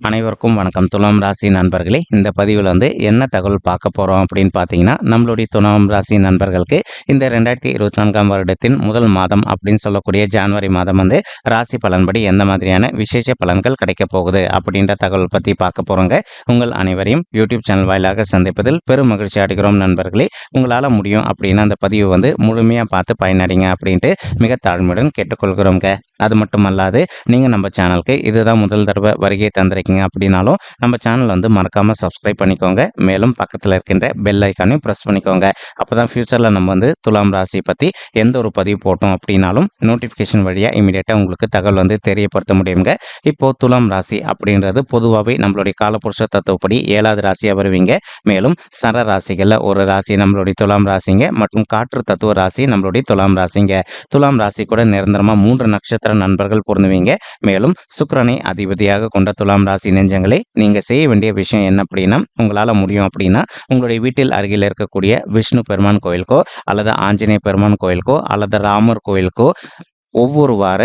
அனைவருக்கும் வணக்கம். துலாம் ராசி நண்பர்களே இந்த பதிவில் வந்து என்ன தகவல் பார்க்க போகிறோம் அப்படின்னு பார்த்தீங்கன்னா நம்மளுடைய துலாம் ராசி நண்பர்களுக்கு இந்த ரெண்டாயிரத்தி இருபத்தி நான்காம் வருடத்தின் முதல் மாதம் அப்படின்னு சொல்லக்கூடிய ஜனவரி மாதம் வந்து ராசி பலன்படி எந்த மாதிரியான விசேஷ பலன்கள் கிடைக்க போகுது அப்படின்ற தகவல் பற்றி பார்க்க போகிறோங்க உங்கள் அனைவரையும் யூடியூப் சேனல் வாயிலாக சந்திப்பதில் பெரும் மகிழ்ச்சி அடைகிறோம் நண்பர்களே. உங்களால் முடியும் அப்படின்னா அந்த பதிவு வந்து முழுமையாக பார்த்து பயனடைங்க அப்படின்ட்டு மிக தாழ்மையுடன் கேட்டுக்கொள்கிறோங்க அது மட்டுமல்லாது நீங்கள் நம்ம சேனலுக்கு இதுதான் முதல் தடவை வருகை தந்திருக்கீங்க. அப்படின்னாலும் நம்ம சேனல் வந்து மறக்காமல் சப்ஸ்கிரைப் பண்ணிக்கோங்க. மேலும் பக்கத்தில் இருக்கின்ற பெல் ஐக்கானையும் ப்ரெஸ் பண்ணிக்கோங்க. அப்போ தான் ஃப்யூச்சரில் நம்ம வந்து துலாம் ராசி பற்றி எந்த ஒரு பதிவு போட்டோம் அப்படின்னாலும் நோட்டிஃபிகேஷன் வழியாக இமீடியட்டாக உங்களுக்கு தகவல் வந்து தெரியப்படுத்த முடியுங்க. இப்போது துலாம் ராசி அப்படின்றது பொதுவாகவே நம்மளுடைய காலப்புருஷ தத்துவப்படி ஏழாவது ராசியாக வருவீங்க. மேலும் சர ராசிகளில் ஒரு ராசி நம்மளுடைய துலாம் ராசிங்க மற்றும் காற்று தத்துவ ராசி நம்மளுடைய துலாம் ராசிங்க. துலாம் ராசி கூட நிரந்தரமாக மூன்று நட்சத்திர நண்பர்கள் பொருந்துவீங்க. மேலும் சுக்கரனை அதிபதியாக கொண்ட துலாம் ராசி நெஞ்சங்களே நீங்க செய்ய வேண்டிய விஷயம் என்ன அப்படின்னா உங்களால முடியும் அப்படின்னா உங்களுடைய வீட்டில் அருகில் இருக்கக்கூடிய விஷ்ணு பெருமான் கோயிலுக்கோ அல்லது ஆஞ்சநேய பெருமான் கோயிலுக்கோ அல்லது ராமர் கோயிலுக்கோ ஒவ்வொரு வார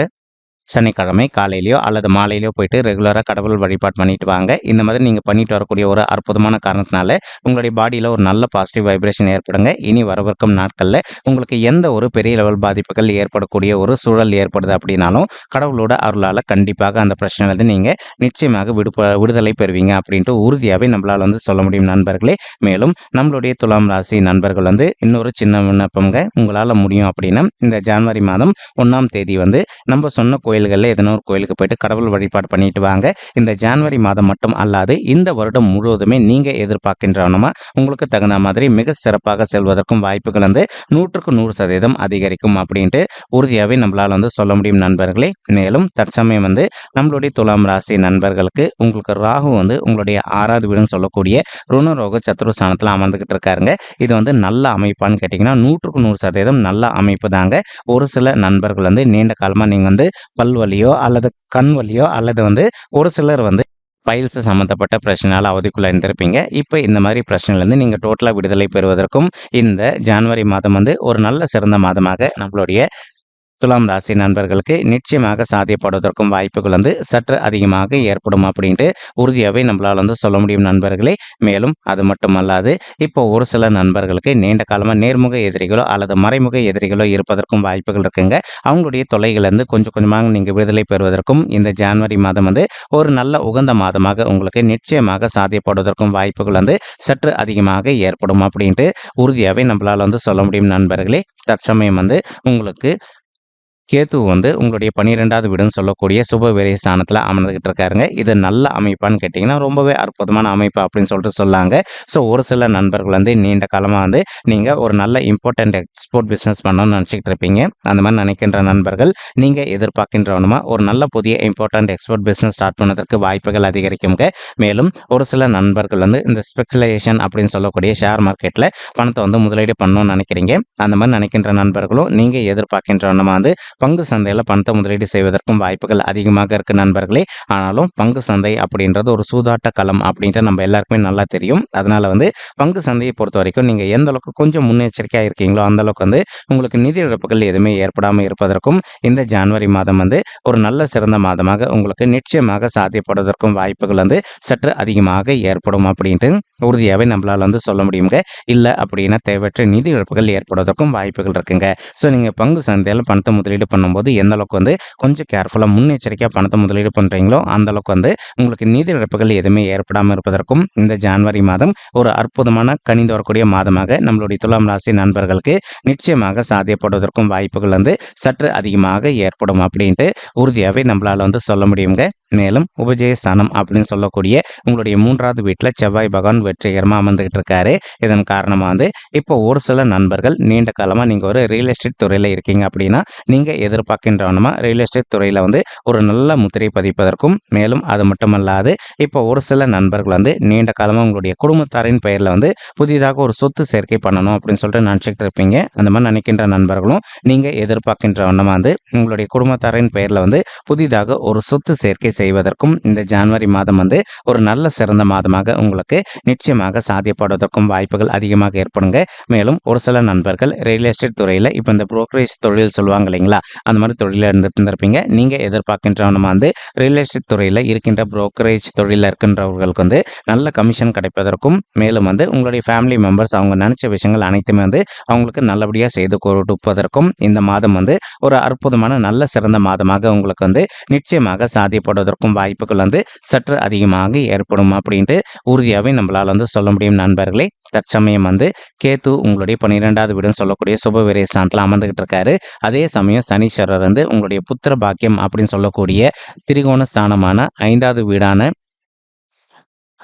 சனிக்கிழமை காலையிலையோ அல்லது மாலையிலையோ போயிட்டு ரெகுலராக கடவுள் வழிபாடு பண்ணிட்டு வாங்க. இந்த மாதிரி நீங்கள் பண்ணிட்டு வரக்கூடிய ஒரு அற்புதமான காரணத்தினால உங்களுடைய பாடியில் ஒரு நல்ல பாசிட்டிவ் வைப்ரேஷன் ஏற்படுங்க. இனி வரவிருக்கும் நாட்களில் உங்களுக்கு எந்த ஒரு பெரிய லெவல் பாதிப்புகள் ஏற்படக்கூடிய ஒரு சூழல் ஏற்படுது அப்படின்னாலும் கடவுளோட அருளால் கண்டிப்பாக அந்த பிரச்சனையிலேருந்து நீங்கள் நிச்சயமாக விடுப விடுதலை பெறுவீங்க அப்படின்ட்டு உறுதியாகவே நம்மளால் வந்து சொல்ல முடியும் நண்பர்களே. மேலும் நம்மளுடைய துலாம் ராசி நண்பர்கள் வந்து இன்னொரு சின்ன விண்ணப்பங்க உங்களால் முடியும் அப்படின்னா இந்த ஜனவரி மாதம் ஒன்றாம் தேதி வந்து நம்ம சொன்ன கோயில் கோயில்களில் எதனா ஒரு கோயிலுக்கு போயிட்டு கடவுள் வழிபாடு பண்ணிட்டு வாங்க. இந்த ஜனவரி மாதம் மட்டும் அல்லாது இந்த வருடம் முழுவதுமே நீங்கள் எதிர்பார்க்கின்றவனமா உங்களுக்கு தகுந்த மாதிரி மிக சிறப்பாக செல்வதற்கும் வாய்ப்புகள் வந்து நூற்றுக்கு நூறு சதவீதம் அதிகரிக்கும் அப்படின்ட்டு உறுதியாகவே நம்மளால் வந்து சொல்ல முடியும் நண்பர்களே. மேலும் தற்சமயம் வந்து நம்மளுடைய துலாம் ராசி நண்பர்களுக்கு உங்களுக்கு ராகு வந்து உங்களுடைய ஆறாவது வீடுன்னு சொல்லக்கூடிய ருணரோக சத்ருஸ்தானத்தில் அமர்ந்துகிட்டு இருக்காருங்க. இது வந்து நல்ல அமைப்பான்னு கேட்டிங்கன்னா நூற்றுக்கு நூறு சதவீதம் நல்ல அமைப்பு தாங்க. ஒரு சில நண்பர்கள் வந்து நீண்ட காலமாக நீங்கள் வந்து பல் வலியோ அல்லது கண் வலியோ அல்லது வந்து ஒரு சிலர் வந்து பைல்ஸ் சம்மந்தப்பட்ட பிரச்சனையால் அவதிக்குள்ளே இருந்திருப்பீங்க இப்போ இந்த மாதிரி பிரச்சனையிலேருந்து நீங்கள் டோட்டலாக விடுதலை பெறுவதற்கும் இந்த ஜான்வரி மாதம் வந்து ஒரு நல்ல சிறந்த மாதமாக நம்மளுடைய துலாம் ராசி நண்பர்களுக்கு நிச்சயமாக சாத்தியப்படுவதற்கும் வாய்ப்புகள் வந்து சற்று அதிகமாக ஏற்படும் அப்படின்ட்டு உறுதியாகவே நம்மளால் வந்து சொல்ல முடியும் நண்பர்களே. மேலும் அது மட்டுமல்லாது இப்போ ஒரு சில நண்பர்களுக்கு நீண்ட காலமாக நேர்முக எதிரிகளோ அல்லது மறைமுக எதிரிகளோ இருப்பதற்கும் வாய்ப்புகள் இருக்குங்க. அவங்களுடைய தொலைகளிலிருந்து கொஞ்சம் கொஞ்சமாக நீங்கள் விடுதலை பெறுவதற்கும் இந்த ஜனவரி மாதம் வந்து ஒரு நல்ல உகந்த மாதமாக உங்களுக்கு நிச்சயமாக சாத்தியப்படுவதற்கும் வாய்ப்புகள் வந்து சற்று அதிகமாக ஏற்படும் அப்படின்ட்டு உறுதியாகவே நம்மளால் வந்து சொல்ல முடியும் நண்பர்களே. தற்சமயம் வந்து உங்களுக்கு கேத்து வந்து உங்களுடைய பன்னிரெண்டாவது வீடுன்னு சொல்லக்கூடிய சுப விரை ஸ்தானத்தில் அமர்ந்துகிட்டு இருக்காருங்க. இது நல்ல அமைப்பான்னு கேட்டிங்கன்னா ரொம்பவே அற்புதமான அமைப்பு அப்படின்னு சொல்லிட்டு சொல்லாங்க. ஸோ ஒரு சில நண்பர்கள் வந்து நீண்ட காலமாக வந்து நீங்கள் ஒரு நல்ல இம்பார்ட்டண்ட் எக்ஸ்போர்ட் பிஸ்னஸ் பண்ணணும்னு நினச்சிக்கிட்டு இருப்பீங்க. அந்த மாதிரி நினைக்கின்ற நண்பர்கள் நீங்கள் எதிர்பார்க்கின்றவனுமா ஒரு நல்ல புதிய இம்பார்ட்டண்ட் எக்ஸ்போர்ட் பிஸ்னஸ் ஸ்டார்ட் பண்ணதற்கு வாய்ப்புகள் அதிகரிக்குங்க. மேலும் ஒரு சில நண்பர்கள் வந்து இந்த ஸ்பெஷலைசேஷன் அப்படின்னு சொல்லக்கூடிய ஷேர் மார்க்கெட்டில் பணத்தை வந்து முதலீடு பண்ணணும்னு நினைக்கிறீங்க. அந்த மாதிரி நினைக்கின்ற நண்பர்களும் நீங்கள் எதிர்பார்க்கின்றவனுமா வந்து பங்கு சந்தையில் பணத்தை முதலீடு செய்வதற்கும் வாய்ப்புகள் அதிகமாக இருக்கு நண்பர்களே. ஆனாலும் பங்கு சந்தை அப்படின்றது ஒரு சூதாட்ட களம் அப்படின்ட்டு நம்ம எல்லாருக்குமே நல்லா தெரியும். அதனால வந்து பங்கு சந்தையை பொறுத்த வரைக்கும் நீங்கள் எந்த அளவுக்கு கொஞ்சம் முன்னெச்சரிக்கையாக இருக்கீங்களோ அந்த அளவுக்கு வந்து உங்களுக்கு நிதி இழப்புகள் எதுவுமே ஏற்படாமல் இருப்பதற்கும் இந்த ஜான்வரி மாதம் வந்து ஒரு நல்ல சிறந்த மாதமாக உங்களுக்கு நிச்சயமாக சாத்தியப்படுவதற்கும் வாய்ப்புகள் வந்து சற்று அதிகமாக ஏற்படும் அப்படின்ட்டு உறுதியாகவே நம்மளால் வந்து சொல்ல முடியுங்க இல்லை அப்படின்னா தேவையற்ற நிதி இழப்புகள் ஏற்படுவதற்கும் வாய்ப்புகள் இருக்குங்க. ஸோ நீங்கள் பங்கு சந்தையில் பணத்தை முதலீடு பண்ணும்போது எந்த அளவுக்கு வந்து கொஞ்சம் கேர்ஃபுல்லாக முன்னெச்சரிக்கையாக பணத்தை முதலீடு பண்ணுறீங்களோ அந்த அளவுக்கு வந்து உங்களுக்கு நிதி இழப்புகள் எதுவுமே ஏற்படாமல் இருப்பதற்கும் இந்த ஜான்வரி மாதம் ஒரு அற்புதமான கணிந்து வரக்கூடிய மாதமாக நம்மளுடைய துலாம் ராசி நண்பர்களுக்கு நிச்சயமாக சாத்தியப்படுவதற்கும் வாய்ப்புகள் வந்து சற்று அதிகமாக ஏற்படும் அப்படின்ட்டு உறுதியாகவே நம்மளால் வந்து சொல்ல முடியுங்க மேலும் உபஜயஸ்தானம் அப்படின்னு சொல்லக்கூடிய உங்களுடைய மூன்றாவது வீட்டில் செவ்வாய் பகவான் வெற்றிகரமாக அமர்ந்துகிட்டு இருக்காரு இதன் காரணமாக வந்து இப்போ ஒரு சில நண்பர்கள் நீண்ட காலமாக நீங்கள் ஒரு ரியல் எஸ்டேட் துறையில் இருக்கீங்க அப்படின்னா நீங்கள் எதிர்பார்க்கின்றவனமாக ரியல் எஸ்டேட் துறையில் வந்து ஒரு நல்ல முத்திரை பதிப்பதற்கும் மேலும் அது மட்டுமல்லாது இப்போ ஒரு சில நண்பர்கள் வந்து நீண்ட காலமாக உங்களுடைய குடும்பத்தாரின் பெயரில் வந்து புதிதாக ஒரு சொத்து சேர்க்கை பண்ணணும் அப்படின்னு சொல்லிட்டு நினச்சிக்கிட்டு இருப்பீங்க. அந்த மாதிரி நினைக்கின்ற நண்பர்களும் நீங்கள் எதிர்பார்க்கின்ற வண்ணமாக வந்து உங்களுடைய குடும்பத்தாரின் பெயரில் வந்து புதிதாக ஒரு சொத்து சேர்க்கை செய்வதற்கும் இந்த ஜான்வரி மாதம் வந்து ஒரு நல்ல சிறந்த மாதமாக உங்களுக்கு நிச்சயமாக சாத்தியப்படுவதற்கும் வாய்ப்புகள் அதிகமாக ஏற்படுங்க. மேலும் ஒரு சில நண்பர்கள் ரியல் எஸ்டேட் துறையில் இப்போ இந்த புரோக்கரேஜ் தொழில் சொல்லுவாங்க இல்லைங்களா? அந்த மாதிரி தொழிலில் இருந்துட்டு இருந்திருப்பீங்க நீங்கள் எதிர்பார்க்கின்றவனும் வந்து ரியல் எஸ்டேட் துறையில் இருக்கின்ற புரோக்கரேஜ் தொழிலில் இருக்கின்றவர்களுக்கு வந்து நல்ல கமிஷன் கிடைப்பதற்கும் மேலும் வந்து உங்களுடைய ஃபேமிலி மெம்பர்ஸ் அவங்க நினச்ச விஷயங்கள் அனைத்துமே வந்து அவங்களுக்கு நல்லபடியாக செய்து கொடுப்பதற்கும் இந்த மாதம் வந்து ஒரு அற்புதமான நல்ல சிறந்த மாதமாக உங்களுக்கு வந்து நிச்சயமாக சாத்தியப்படுவதற்கும் வாய்ப்புகள் வந்து சற்று அதிகமாக ஏற்படும் அப்படின்ட்டு உறுதியாகவே நம்மளால் வந்து சொல்ல முடியும் நண்பர்களே. தற்சமயம் வந்து கேத்து உங்களுடைய பன்னிரெண்டாவது வீடுன்னு சொல்லக்கூடிய சுப விரை ஸ்தானத்தில் அமர்ந்துகிட்டு இருக்காரு. அதே சமயம் சனீஸ்வரர் வந்து உங்களுடைய புத்திர பாக்கியம் அப்படின்னு சொல்லக்கூடிய திரிகோண ஸ்தானமான ஐந்தாவது வீடான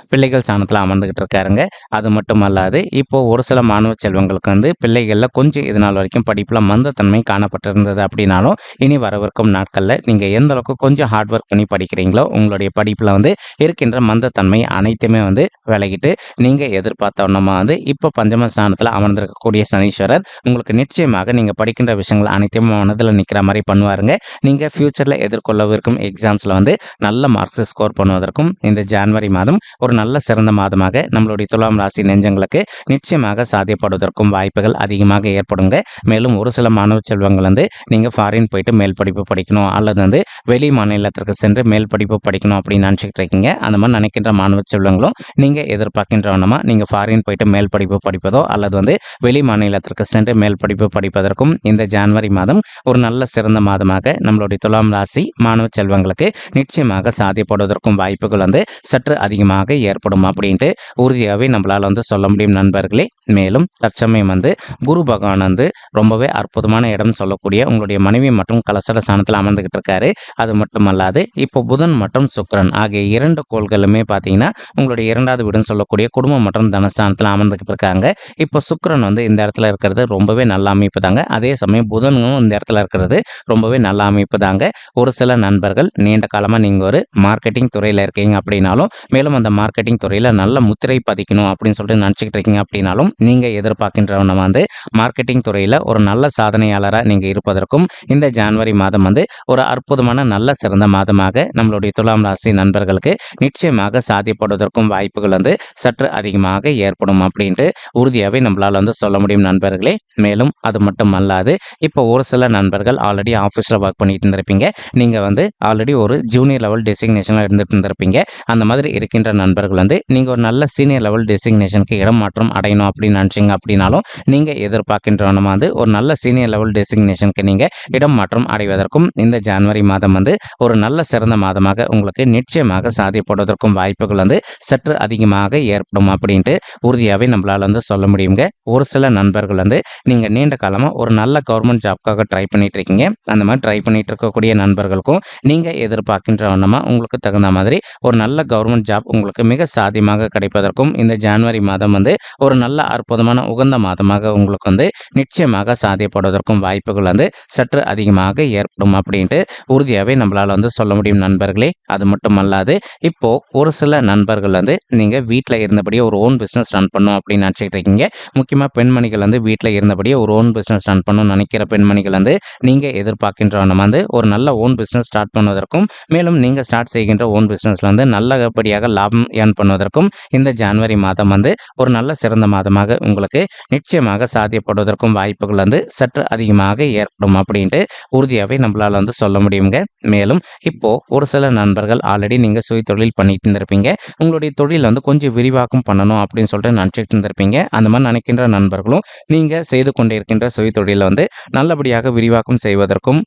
பிள்ளைகள் ஸ்தானத்தில் அமர்ந்துகிட்டு இருக்காருங்க அது மட்டும் அல்லாது இப்போது ஒரு சில மாணவ செல்வங்களுக்கு வந்து பிள்ளைகளில் கொஞ்சம் இது நாள் வரைக்கும் படிப்பில் மந்தத்தன்மை காணப்பட்டிருந்தது அப்படின்னாலும் இனி வரவிருக்கும் நாட்களில் நீங்கள் எந்த அளவுக்கு கொஞ்சம் ஹார்ட் ஒர்க் பண்ணி படிக்கிறீங்களோ உங்களுடைய படிப்பில் வந்து இருக்கின்ற மந்தத்தன்மை அனைத்துமே வந்து விலகிட்டு நீங்கள் எதிர்பார்த்த நம்ம வந்து இப்போ பஞ்சம ஸ்தானத்தில் அமர்ந்திருக்கக்கூடிய சனீஸ்வரர் உங்களுக்கு நிச்சயமாக நீங்கள் படிக்கின்ற விஷயங்கள் அனைத்தையும் மனதில் நிற்கிற மாதிரி பண்ணுவாருங்க. நீங்கள் ஃப்யூச்சரில் எதிர்கொள்ளவிருக்கும் எக்ஸாம்ஸில் வந்து நல்ல மார்க்ஸ் ஸ்கோர் பண்ணுவதற்கும் இந்த ஜான்வரி மாதம் ஒரு நல்ல சிறந்த மாதமாக நம்மளுடைய துலாம் ராசி நெஞ்சங்களுக்கு நிச்சயமாக சாத்தியப்படுவதற்கும் வாய்ப்புகள் அதிகமாக ஏற்படுங்க. மேலும் ஒரு சில மாணவ செல்வங்கள் வந்து நீங்கள் ஃபாரின் போயிட்டு மேல் படிப்பு படிக்கணும் அல்லது வந்து வெளி மாநிலத்திற்கு சென்று மேல் படிப்பு படிக்கணும் அப்படின்னு நினச்சிக்கிட்டு இருக்கீங்க. அந்த மாதிரி நினைக்கின்ற மாணவ செல்வங்களும் நீங்கள் எதிர்பார்க்கின்றவனமா நீங்கள் ஃபாரின் போயிட்டு மேல் படிப்பு படிப்பதோ அல்லது வந்து வெளி மாநிலத்திற்கு சென்று மேல் படிப்பு படிப்பதற்கும் இந்த ஜான்வரி மாதம் ஒரு நல்ல சிறந்த மாதமாக நம்மளுடைய துலாம் ராசி மாணவ செல்வங்களுக்கு நிச்சயமாக சாத்தியப்படுவதற்கும் வாய்ப்புகள் வந்து சற்று அதிகமாக ஏற்படும் அப்படின்ட்டு உறுதியாகவே நம்மளால் வந்து சொல்ல முடியும் நண்பர்களே. மேலும் தற்சமயம் வந்து குரு பகவான் வந்து ரொம்பவே அற்புதமான இடம் சொல்லக்கூடிய உங்களுடைய மனைவி மற்றும் கலசட ஸ்தானத்தில் அமர்ந்துகிட்டு இருக்காரு. அது மட்டுமல்லாது இப்போ புதன் மற்றும் சுக்கரன் ஆகிய இரண்டு கோள்களுமே பார்த்தீங்கன்னா உங்களுடைய இரண்டாவது வீடுன்னு சொல்லக்கூடிய குடும்பம் மற்றும் தனஸ்தானத்தில் அமர்ந்துகிட்டு இருக்காங்க. இப்போ சுக்கரன் வந்து இந்த இடத்துல இருக்கிறது ரொம்பவே நல்ல அமைப்பு தாங்க. அதே சமயம் புதனும் இந்த இடத்துல இருக்கிறது ரொம்பவே நல்ல அமைப்பு தாங்க. ஒரு சில நண்பர்கள் நீண்ட காலமாக நீங்கள் ஒரு மார்க்கெட்டிங் துறையில் இருக்கீங்க அப்படின்னாலும் மேலும் அந்த மார்க்கெட் மார்க்கெட்டிங் துறையில் நல்ல முத்திரை பதிக்கணும் அப்படின்னு சொல்லிட்டு நினச்சிக்கிட்டு இருக்கீங்க அப்படின்னாலும் நீங்கள் எதிர்பார்க்கின்றவன வந்து மார்க்கெட்டிங் துறையில் ஒரு நல்ல சாதனையாளராக நீங்கள் இருப்பதற்கும் இந்த ஜான்வரி மாதம் வந்து ஒரு அற்புதமான நல்ல சிறந்த மாதமாக நம்மளுடைய துலாம் ராசி நண்பர்களுக்கு நிச்சயமாக சாதிப்படுவதற்கும் வாய்ப்புகள் வந்து சற்று அதிகமாக ஏற்படும் அப்படின்ட்டு உறுதியாகவே நம்மளால் வந்து சொல்ல முடியும் நண்பர்களே. மேலும் அது மட்டும் அல்லாது இப்போ ஒரு சில நண்பர்கள் ஆல்ரெடி ஆஃபீஸில் ஒர்க் பண்ணிட்டு இருந்திருப்பீங்க. நீங்கள் வந்து ஆல்ரெடி ஒரு ஜூனியர் லெவல் டெசிக்னேஷனில் இருந்துட்டு இருந்திருப்பீங்க அந்த மாதிரி இருக்கின்ற நண்பர்கள் வந்து நீங்கள் ஒரு நல்ல சீனியர் லெவல் டெசிக்னேஷனுக்கு இடம் மாற்றம் அடையணும் அப்படின்னு நினச்சிங்க அப்படின்னாலும் நீங்கள் எதிர்பார்க்கின்றவனமாக வந்து ஒரு நல்ல சீனியர் லெவல் டெசிக்னேஷனுக்கு நீங்கள் இடம் மாற்றம் அடைவதற்கும் இந்த ஜான்வரி மாதம் வந்து ஒரு நல்ல சிறந்த மாதமாக உங்களுக்கு நிச்சயமாக சாதிப்படுவதற்கும் வாய்ப்புகள் வந்து சற்று அதிகமாக ஏற்படும் அப்படின்ட்டு உறுதியாகவே நம்மளால் வந்து சொல்ல முடியுங்க. ஒரு சில நண்பர்கள் வந்து நீங்கள் நீண்ட காலமாக ஒரு நல்ல கவர்மெண்ட் ஜாப்க்காக ட்ரை பண்ணிட்டு இருக்கீங்க. அந்த மாதிரி ட்ரை பண்ணிட்டு இருக்கக்கூடிய நண்பர்களுக்கும் நீங்கள் எதிர்பார்க்கின்ற வண்ணமாக உங்களுக்கு தகுந்த மாதிரி ஒரு நல்ல கவர்மெண்ட் ஜாப் உங்களுக்கு மிக மிக சாத்தியமாக கிடைப்பதற்கும் இந்த ஜனவரி மாதம் வந்து ஒரு நல்ல அற்புதமான உகந்த மாதமாக உங்களுக்கு வந்து நிச்சயமாக சாத்தியப்படுவதற்கும் வாய்ப்புகள் வந்து சற்று அதிகமாக ஏற்படும் அப்படின்ட்டு உறுதியாகவே நம்மளால் வந்து சொல்ல முடியும் நண்பர்களே. அது மட்டும் அல்லாது இப்போ ஒரு சில நண்பர்கள் வந்து நீங்கள் வீட்டில் இருந்தபடியே ஒரு ஓன் பிஸ்னஸ் ரன் பண்ணும் அப்படின்னு நினச்சிக்கிட்டு இருக்கீங்க. முக்கியமாக பெண்மணிகள் வந்து வீட்டில் இருந்தபடியே ஒரு ஓன் பிஸ்னஸ் ரன் பண்ணணும்னு நினைக்கிற பெண்மணிகள் வந்து நீங்கள் எதிர்பார்க்கின்ற வந்து ஒரு நல்ல ஓன் பிஸ்னஸ் ஸ்டார்ட் பண்ணுவதற்கும் மேலும் நீங்கள் ஸ்டார்ட் செய்கின்ற ஓன் பிஸ்னஸில் வந்து நல்லபடியாக லாபம் ஏர்ன் பண்ணுவதற்கும் இந்த ஜனவரி மாதம் வந்து ஒரு நல்ல சிறந்த மாதமாக உங்களுக்கு நிச்சயமாக சாத்தியப்படுவதற்கும் வாய்ப்புகள் வந்து சற்று அதிகமாக ஏற்படும் அப்படின்ட்டு உறுதியாகவே நம்மளால் வந்து சொல்ல முடியுங்க மேலும் இப்போ ஒரு சில நண்பர்கள் ஆல்ரெடி நீங்கள் சுய தொழில் பண்ணிட்டு இருந்திருப்பீங்க. உங்களுடைய தொழில் வந்து கொஞ்சம் விரிவாக்கம் பண்ணணும் அப்படின்னு சொல்லிட்டு நினச்சிட்டு இருந்திருப்பீங்க. அந்த மாதிரி நினைக்கின்ற நண்பர்களும் நீங்கள் செய்து கொண்டிருக்கின்ற சுய தொழிலை வந்து நல்லபடியாக விரிவாக்கம் செய்வதற்கும்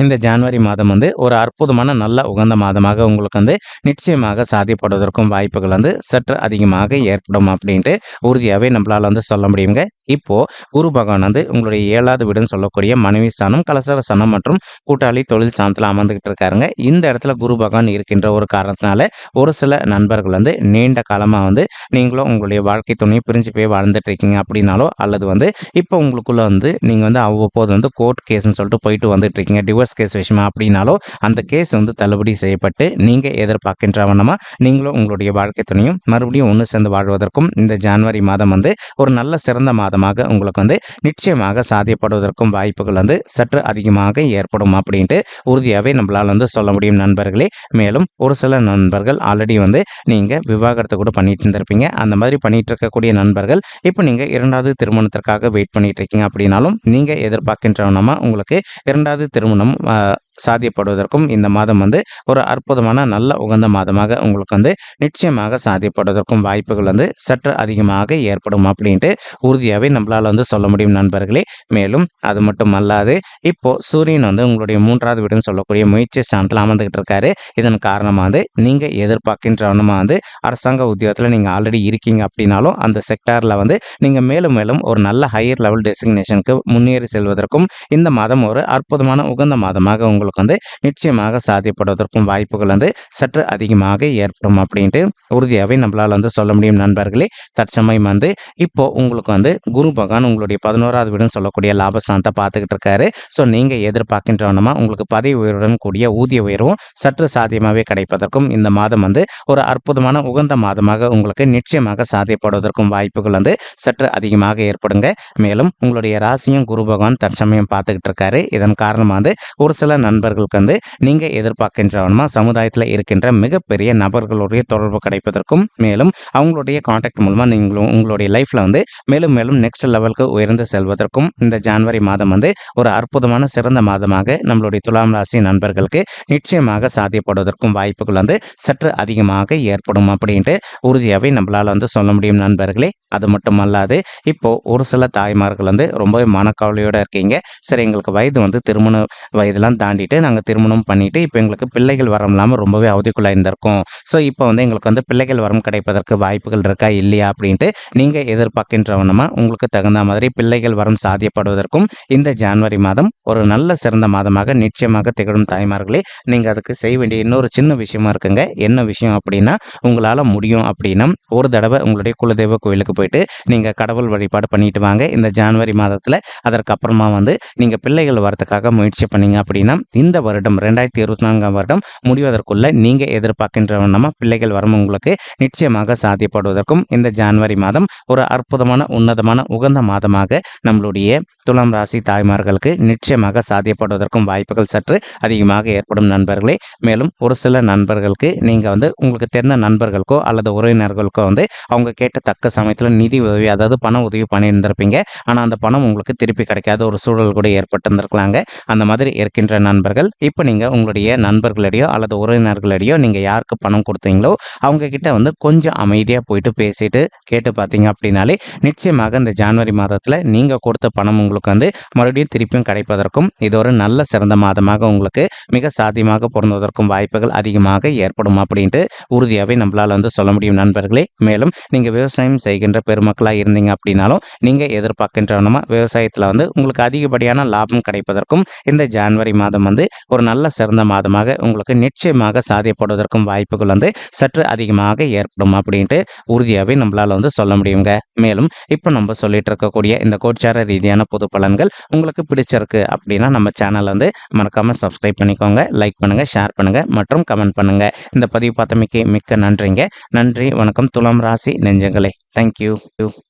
இந்த ஜனவரி மாதம் வந்து ஒரு அற்புதமான நல்ல உகந்த மாதமாக உங்களுக்கு வந்து நிச்சயமாக சாத்தியப்படுவதற்கும் வாய்ப்புகள் வந்து சற்று அதிகமாக ஏற்படும் அப்படின்ட்டு உறுதியாகவே நம்மளால் வந்து சொல்ல முடியுங்க. இப்போ குரு பகவான் வந்து உங்களுடைய ஏழாவது வீடுன்னு சொல்லக்கூடிய மனைவி ஸ்தானம் கலசர ஸ்தானம் மற்றும் கூட்டாளி தொழில் ஸ்தானத்தில் அமர்ந்துகிட்டு இருக்காருங்க. இந்த இடத்துல குரு பகவான் இருக்கின்ற ஒரு காரணத்தினால ஒரு சில நண்பர்கள் வந்து நீண்ட காலமாக வந்து நீங்களும் உங்களுடைய வாழ்க்கை துணையை பிரிஞ்சு போய் வாழ்ந்துட்டு இருக்கீங்க அப்படின்னாலோ அல்லது வந்து இப்போ உங்களுக்குள்ள வந்து நீங்கள் வந்து அவ்வப்போது வந்து கோர்ட் கேஸ்ன்னு சொல்லிட்டு போயிட்டு வந்துட்டு இருக்கீங்க. டிவோர்ஸ் டைவர்ஸ் கேஸ் விஷயமா அப்படின்னாலோ அந்த கேஸ் வந்து தள்ளுபடி செய்யப்பட்டு நீங்கள் எதிர்பார்க்கின்ற வண்ணமாக நீங்களும் உங்களுடைய வாழ்க்கை துணையும் மறுபடியும் ஒன்று சேர்ந்து வாழ்வதற்கும் இந்த ஜான்வரி மாதம் வந்து ஒரு நல்ல சிறந்த மாதமாக உங்களுக்கு வந்து நிச்சயமாக சாத்தியப்படுவதற்கும் வாய்ப்புகள் வந்து சற்று அதிகமாக ஏற்படும் அப்படின்ட்டு உறுதியாகவே நம்மளால் வந்து சொல்ல முடியும் நண்பர்களே. மேலும் ஒரு சில நண்பர்கள் ஆல்ரெடி வந்து நீங்கள் விவாகரத்தை கூட பண்ணிட்டு இருந்திருப்பீங்க. அந்த மாதிரி பண்ணிட்டு இருக்கக்கூடிய நண்பர்கள் இப்போ நீங்கள் இரண்டாவது திருமணத்திற்காக வெயிட் பண்ணிட்டு இருக்கீங்க அப்படின்னாலும் நீங்கள் எதிர்பார்க்கின்றவனமா உங்களுக்கு இரண்டாவது திருமணம் 那 சாத்தியப்படுவதற்கும் இந்த மாதம் வந்து ஒரு அற்புதமான நல்ல உகந்த மாதமாக உங்களுக்கு வந்து நிச்சயமாக சாத்தியப்படுவதற்கும் வாய்ப்புகள் வந்து சற்று அதிகமாக ஏற்படும் அப்படின்ட்டு உறுதியாகவே நம்மளால் வந்து சொல்ல முடியும் நண்பர்களே. மேலும் அது மட்டும் அல்லாது இப்போ சூரியன் வந்து உங்களுடைய மூன்றாவது வீடுன்னு சொல்லக்கூடிய முயற்சி ஸ்தானத்தில் அமர்ந்துகிட்டு இருக்காரு. இதன் காரணமாக வந்து நீங்கள் எதிர்பார்க்கின்றவனமாக வந்து அரசாங்க உத்தியோகத்தில் நீங்கள் ஆல்ரெடி இருக்கீங்க அப்படின்னாலும் அந்த செக்டாரில் வந்து நீங்கள் மேலும் மேலும் ஒரு நல்ல ஹையர் லெவல் டெசிக்னேஷனுக்கு முன்னேறி செல்வதற்கும் இந்த மாதம் ஒரு அற்புதமான உகந்த மாதமாக உங்களுக்கு உங்களுக்கு வந்து நிச்சயமாக சாத்தியப்படுவதற்கும் வாய்ப்புகள் வந்து சற்று அதிகமாக ஏற்படும் அப்படின்ட்டு உறுதியாகவே நம்மளால் வந்து சொல்ல முடியும் நண்பர்களே. தற்சமயம் வந்து இப்போ உங்களுக்கு வந்து குரு பகவான் உங்களுடைய பதினோராவது வீடுன்னு சொல்லக்கூடிய லாபஸ்தானத்தை பார்த்துக்கிட்டு இருக்காரு. ஸோ நீங்கள் எதிர்பார்க்கின்றவனமா உங்களுக்கு பதவி உயர்வுடன் கூடிய ஊதிய உயர்வும் சற்று சாத்தியமாகவே கிடைப்பதற்கும் இந்த மாதம் வந்து ஒரு அற்புதமான உகந்த மாதமாக உங்களுக்கு நிச்சயமாக சாத்தியப்படுவதற்கும் வாய்ப்புகள் வந்து சற்று அதிகமாக ஏற்படுங்க. மேலும் உங்களுடைய ராசியும் குரு பகவான் தற்சமயம் பார்த்துக்கிட்டு இருக்காரு. இதன் காரணமாக வந்து ஒரு சில நண்பர்கள் நண்பர்களுக்கு வந்து நீங்கள் எதிர்பார்க்கின்றவனுமா? சமுதாயத்தில் இருக்கின்ற மிகப்பெரிய நபர்களுடைய தொடர்பு கிடைப்பதற்கும் மேலும் அவங்களுடைய காண்டாக்ட் மூலமாக நீங்களும் உங்களுடைய லைஃப்பில் வந்து மேலும் மேலும் நெக்ஸ்ட் லெவலுக்கு உயர்ந்து செல்வதற்கும் இந்த ஜான்வரி மாதம் வந்து ஒரு அற்புதமான சிறந்த மாதமாக நம்மளுடைய துலாம் ராசி நண்பர்களுக்கு நிச்சயமாக சாத்தியப்படுவதற்கும் வாய்ப்புகள் வந்து சற்று அதிகமாக ஏற்படும் அப்படின்ட்டு உறுதியாகவே நம்மளால் வந்து சொல்ல முடியும் நண்பர்களே. அது மட்டும் அல்லாது இப்போது ஒரு சில தாய்மார்கள் வந்து ரொம்பவே மனக்கவலையோடு இருக்கீங்க. சரி எங்களுக்கு வயது வந்து திருமண வயதெல்லாம் தாண்டிட்டு நாங்கள் திருமணம் பண்ணிவிட்டு இப்போ எங்களுக்கு பிள்ளைகள் வரம் இல்லாமல் ரொம்பவே அவதிக்குள்ளாக இருந்திருக்கோம் ஸோ இப்போ வந்து எங்களுக்கு வந்து பிள்ளைகள் வரம் கிடைப்பதற்கு வாய்ப்புகள் இருக்கா இல்லையா அப்படின்ட்டு நீங்கள் எதிர்பார்க்கின்றவனமாக உங்களுக்கு தகுந்த மாதிரி பிள்ளைகள் வரம் சாதியப்படுவதற்கும் இந்த ஜான்வரி மாதம் ஒரு நல்ல சிறந்த மாதமாக நிச்சயமாக திகழும் தாய்மார்களே நீங்கள் அதுக்கு செய்ய வேண்டிய இன்னொரு சின்ன விஷயமா இருக்குங்க. என்ன விஷயம் அப்படின்னா உங்களால் முடியும் அப்படின்னா ஒரு தடவை உங்களுடைய குலதெய்வ கோயிலுக்கு போயிட்டு நீங்கள் கடவுள் வழிபாடு பண்ணிட்டு வாங்க. இந்த ஜான்வரி மாதத்தில் அதற்கப்புறமா வந்து நீங்கள் பிள்ளைகள் வரத்துக்காக முயற்சி பண்ணீங்க அப்படின்னா இந்த வருடம் ரெண்டாயிரத்தி இருபத்தி நான்காம் வருடம் முடிவதற்குள்ளே நீங்கள் எதிர்பார்க்கின்ற வண்ணமாக பிள்ளைகள் வரும் உங்களுக்கு நிச்சயமாக சாத்தியப்படுவதற்கும் இந்த ஜான்வரி மாதம் ஒரு அற்புதமான உன்னதமான உகந்த மாதமாக நம்மளுடைய துலாம் ராசி தாய்மார்களுக்கு நிச்சயமாக சாத்தியப்படுவதற்கும் வாய்ப்புகள் சற்று அதிகமாக ஏற்படும் நண்பர்களே. மேலும் ஒரு சில நண்பர்களுக்கு நீங்கள் வந்து உங்களுக்கு தெரிந்த நண்பர்களுக்கோ அல்லது உறவினர்களுக்கோ வந்து அவங்க கேட்ட தக்க சமயத்தில் நிதி உதவி அதாவது பண உதவி பண்ணியிருந்திருப்பீங்க. ஆனால் அந்த பணம் உங்களுக்கு திருப்பி கிடைக்காத ஒரு சூழல் கூட ஏற்பட்டிருந்திருக்கலாங்க. அந்த மாதிரி இருக்கின்ற நண்பர்கள் இப்போ நீங்கள் உங்களுடைய நண்பர்களிடையோ அல்லது உறவினர்களிடையோ நீங்கள் யாருக்கு பணம் கொடுத்தீங்களோ அவங்க கிட்ட வந்து கொஞ்சம் அமைதியாக போயிட்டு பேசிட்டு கேட்டு பார்த்தீங்க அப்படின்னாலே நிச்சயமாக இந்த ஜான்வரி மாதத்தில் நீங்கள் கொடுத்த பணம் உங்களுக்கு வந்து மறுபடியும் திருப்பியும் கிடைப்பதற்கும் இது ஒரு நல்ல சிறந்த மாதமாக உங்களுக்கு மிக சாத்தியமாக பொருந்துவதற்கும் வாய்ப்புகள் அதிகமாக ஏற்படும் அப்படின்ட்டு உறுதியாகவே நம்மளால் வந்து சொல்ல முடியும் நண்பர்களே. மேலும் நீங்கள் விவசாயம் செய்கின்ற பெருமக்களாக இருந்தீங்க அப்படின்னாலும் நீங்கள் எதிர்பார்க்கின்றவனமாக விவசாயத்தில் வந்து உங்களுக்கு அதிகப்படியான லாபம் கிடைப்பதற்கும் இந்த ஜான்வரி மாதம் வந்து ஒரு நல்ல சிறந்த மாதமாக உங்களுக்கு நிச்சயமாக சாதியப்படுவதற்கும் வாய்ப்புகள் வந்து சற்று அதிகமாக ஏற்படும் அப்படின்ட்டு உறுதியாகவே நம்மளால் வந்து சொல்ல முடியுங்க. மேலும் இப்போ நம்ம சொல்லிட்டு இருக்கக்கூடிய இந்த கோச்சார ரீதியான பொது பலன்கள் உங்களுக்கு பிடிச்சிருக்கு அப்படின்னா நம்ம சேனல் வந்து மறக்காமல் சப்ஸ்கிரைப் பண்ணிக்கோங்க லைக் பண்ணுங்கள் ஷேர் பண்ணுங்கள் மற்றும் கமெண்ட் பண்ணுங்கள் இந்த பதிவு பார்த்தமைக்கு மிக்க நன்றிங்க. நன்றி வணக்கம். துலாம் ராசி நெஞ்சங்களே. Thank you eu, eu